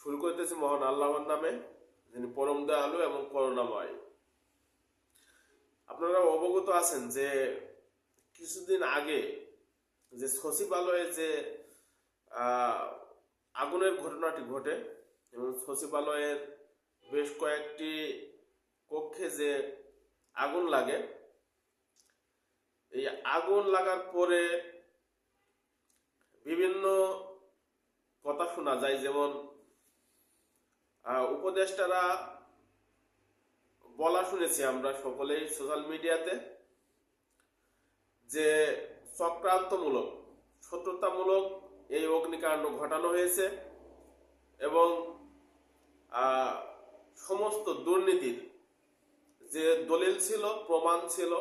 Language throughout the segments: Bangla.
শুরু করতেছি মহান আল্লাহর নামে, যিনি পরম দয়ালু এবং করুণাময়। আপনারা অবগত আছেন যে কিছুদিন আগে যে সচিবালয়ে যে আগুনের ঘটনাটি ঘটে, এবং সচিবালয়ের বেশ কয়েকটি কক্ষে যে আগুন লাগে, এই আগুন লাগার পরে বিভিন্ন কথা শোনা যায়, যেমন উপদেষ্টারা বলা শুনেছি আমরা সকলেই সোশ্যাল মিডিয়াতে, যে চক্রান্তমূলক, শত্রুতামূলক এই অগ্নিকাণ্ড ঘটানো হয়েছে এবং সমস্ত দুর্নীতির যে দলিল ছিল, প্রমাণ ছিল,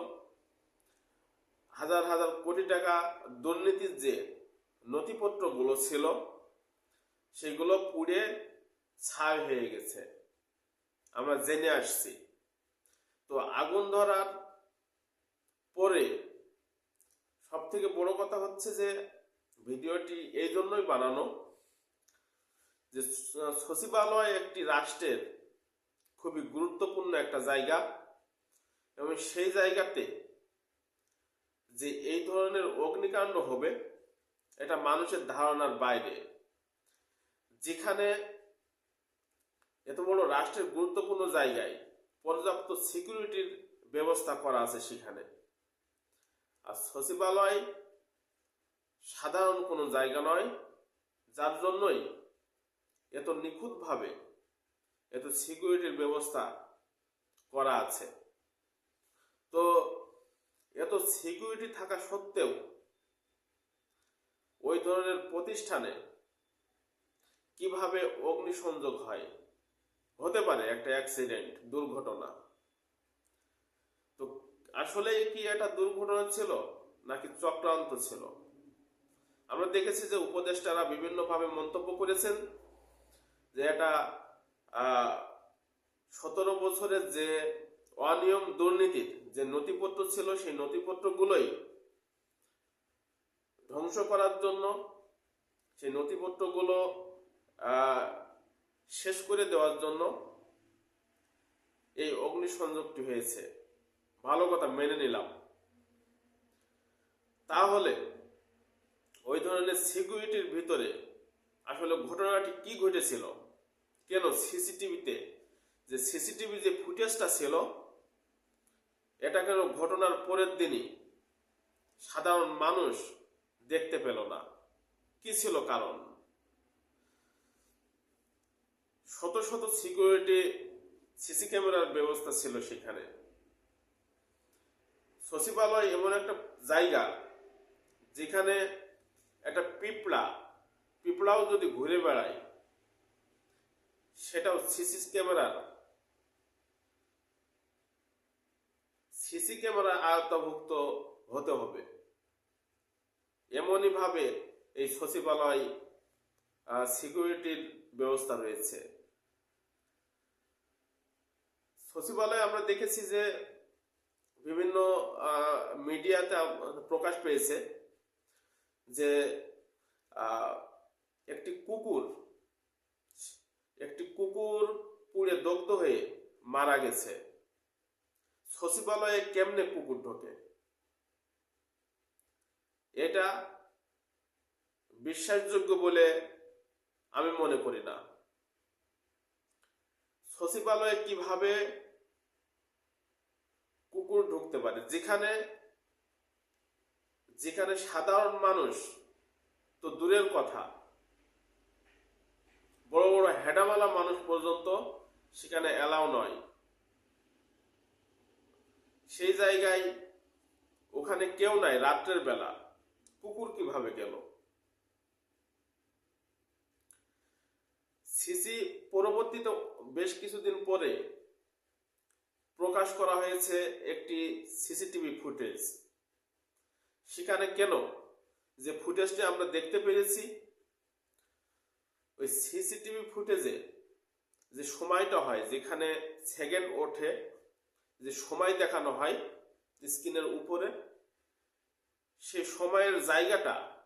হাজার হাজার কোটি টাকা দুর্নীতির যে নথিপত্রগুলো ছিল, সেগুলো পুড়ে ছাই হয়ে গেছে। আমরা জেনে আসছি। তো আগুন ধরার পরে সব থেকে বড় কথা হচ্ছে যে ভিডিওটি এই জন্যই বানানো যে সচিবালয় একটি রাষ্ট্রের খুবই গুরুত্বপূর্ণ একটা জায়গা এবং সেই জায়গাতে যে এই ধরনের অগ্নিকাণ্ড হবে, এটা মানুষের ধারণার বাইরে। যেখানে এত বড় রাষ্ট্রের গুরুত্বপূর্ণ জায়গায় পর্যাপ্ত সিকিউরিটির ব্যবস্থা করা আছে সেখানে। আর সচিবালয় সাধারণ কোনো জায়গা নয়, যার জন্যই এত নিখুঁতভাবে এত সিকিউরিটির ব্যবস্থা করা আছে। তো এত সিকিউরিটি থাকা সত্ত্বেও ওই ধরনের প্রতিষ্ঠানে কীভাবে অগ্নিসংযোগ হয় হতে পারে একটা অ্যাক্সিডেন্ট দুর্ঘটনা। তো আসলে কি এটা দুর্ঘটনা ছিল নাকি চক্রান্ত ছিল? আমরা দেখেছি যে উপদেষ্টারা বিভিন্নভাবে মন্তব্য করেছেন যে এটা সতেরো বছরের যে অনিয়ম দুর্নীতির যে নথিপত্র ছিল, সেই নথিপত্রগুলোই ধ্বংস করার জন্য সেই নথিপত্রগুলো শেষ করে দেওয়ার জন্য এই অগ্নিসংযোগটি হয়েছে। ভালো কথা, মেনে নিলাম। তাহলে ওই ধরনের সিকিউরিটির ভিতরে আসলে ঘটনাটি কি ঘটেছিল? কেন সিসিটিভিতে যে সিসিটিভি যে ফুটেজটা ছিল, এটা কেন ঘটনার পরের দিনই সাধারণ মানুষ দেখতে পেল না? কি ছিল কারণ? শত শত সিকিউরিটি সিসি ক্যামেরার ব্যবস্থা ছিল সেখানে। সচিবালয় এমন একটা জায়গা যেখানে একটা পিঁপড়া, পিঁপড়াও যদি ঘুরে বেড়ায়, সেটাও সিসি ক্যামেরার সিসি ক্যামেরা আয়ত্তভুক্ত হতে হবে। এমনই ভাবে এই সচিবালয় সিকিউরিটির ব্যবস্থা রয়েছে। সচিবালয়ে আমরা দেখেছি যে বিভিন্ন মিডিয়াতে প্রকাশ পেয়েছে যে একটি কুকুর একটি কুকুর পুড়ে দগ্ধ হয়ে মারা গেছে। সচিবালয়ে কেমনে কুকুর ঢোকে? এটা বিশ্বাসযোগ্য বলে আমি মনে করি না। সচিবালয়ে কীভাবে কুকুর ঢুকতে পারে। যেখানে যেখানে সাধারণ মানুষ, তো দূরের কথা, বড় বড় হেডামালা মানুষ পর্যন্ত সেখানে এলাও নয়। সেই জায়গায় ওখানে কেউ নাই, রাত্রের বেলা। কুকুর কীভাবে গেল? সিসি পরবর্তীতে বেশ কিছুদিন পরে প্রকাশ করা হয়েছে একটি সিসিটিভি ফুটেজ। সেখানে কেন? যে ফুটেজটি আমরা দেখতে পেরেছি, ওই সিসিটিভি ফুটেজে যে সময়টা হয়, যেখানে সেকেন্ড ওঠে, যে সময় দেখানো হয় স্ক্রিনের উপরে, সে সময়ের জায়গাটা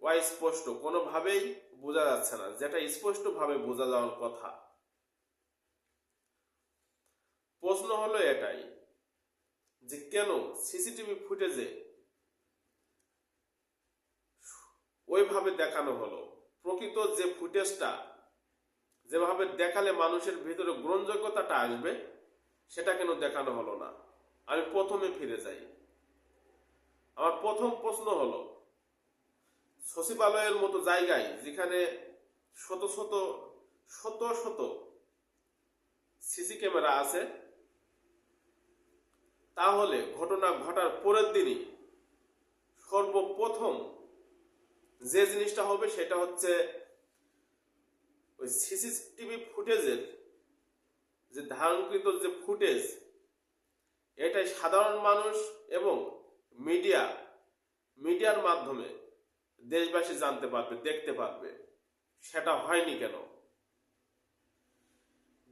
অস্পষ্ট। কোনোভাবেই বোঝা যাচ্ছে না। যেটা স্পষ্টভাবে বোঝা যাওয়ার কথা প্রশ্ন হলো এটাই যে কেন সিসিটিভি ফুটেজে ওইভাবে দেখানো হলো? প্রকৃত যে ফুটেজটা, যেভাবে দেখালে মানুষের ভিতরে গ্রহণযোগ্যতাটা আসবে, সেটা কেন দেখানো হলো না? আমি প্রথমে ফিরে যাই। আমার প্রথম প্রশ্ন হলো, সচিবালয়ের মতো জায়গায় যেখানে শত শত শত শত সিসি ক্যামেরা আছে তাহলে ঘটনা ঘটার পরের দিনই সর্বপ্রথম যে জিনিসটা হবে সেটা হচ্ছে ওই সিসিটিভি ফুটেজের যে ধারণকৃত যে ফুটেজ, এটাই সাধারণ মানুষ এবং মিডিয়া, মিডিয়ার মাধ্যমে দেশবাসী জানতে পারবে, দেখতে পারবে। সেটা হয়নি কেন?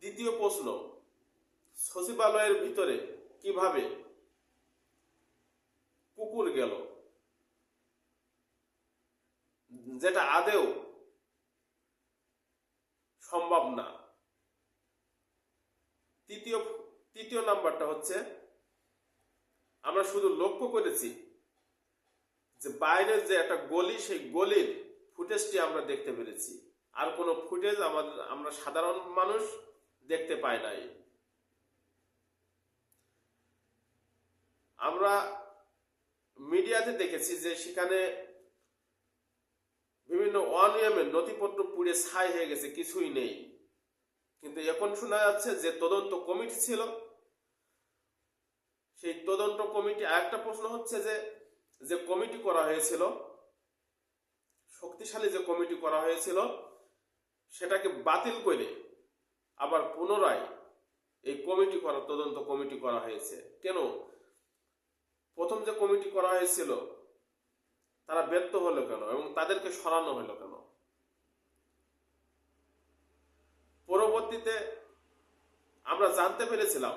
দ্বিতীয় প্রশ্ন, সচিবালয়ের ভিতরে কীভাবে কুকুর গেল? যেটা আদেও সম্ভব না। তৃতীয় তৃতীয় নাম্বারটা হচ্ছে, আমরা শুধু লক্ষ্য করেছি যে বাইরের যে একটা গলি, সেই গলির ফুটেজটি আমরা দেখতে পেরেছি। আর কোনো ফুটেজ আমাদের, আমরা সাধারণ মানুষ দেখতে পাই নাই। আমরা মিডিয়াতে দেখেছি যে সেখানে বিভিন্ন অনিয়মের নথিপত্র পুড়ে ছাই হয়ে গেছে, কিছুই নেই। কিন্তু এখন শোনা যাচ্ছে যে তদন্ত কমিটি ছিল। সেই তদন্ত কমিটি আরেকটা প্রশ্ন হচ্ছে যে যে কমিটি করা হয়েছিল, শক্তিশালী যে কমিটি করা হয়েছিল, সেটাকে বাতিল করে আবার পুনরায় এই কমিটি করা, তদন্ত কমিটি করা হয়েছে। কেন? প্রথম যে কমিটি করা হয়েছিল, তারা ব্যর্থ হলো কেন এবং তাদেরকে সরানো হলো কেন? পরবর্তীতে আমরা জানতে পেরেছিলাম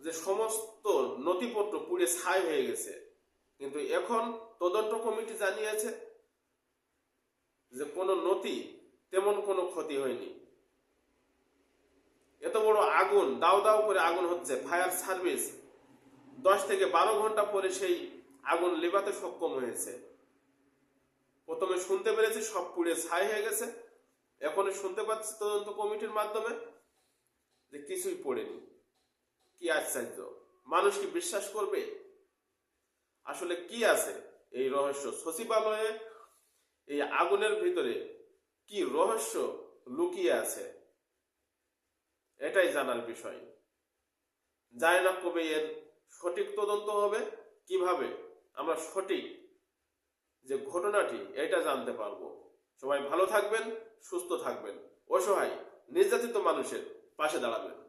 যে সমস্ত নথিপত্র পুড়ে ছাই হয়ে গেছে। কিন্তু এখন তদন্ত কমিটি জানিয়েছে যে কোনো নথি তেমন কোনো ক্ষতি হয়নি। এত বড় আগুন, দাও দাও করে আগুন হচ্ছে, ফায়ার সার্ভিস দশ থেকে বারো ঘণ্টা পরে সেই আগুন লেবাতে সক্ষম হয়েছে। প্রথমে শুনতে পেরেছি সব পুড়ে ছাই হয়ে গেছে। এখন শুনতে পাচ্ছি তদন্ত কমিটির মাধ্যমে যে কিছুই পড়েনি। কি আশ্চর্য। মানুষ কি বিশ্বাস করবে? আসলে কি আছে এই রহস্য? সচিবালয়ে এই আগুনের ভিতরে কি রহস্য লুকিয়ে আছে? এটাই জানার বিষয়। জানি না কবে এর সঠিক তদন্ত হবে? কীভাবে? আমরা সঠিক যে ঘটনাটি, এটা জানতে পারব। সবাই ভালো থাকবেন, সুস্থ থাকবেন। অসহায়, নির্যাতিত মানুষের পাশে দাঁড়াবেন।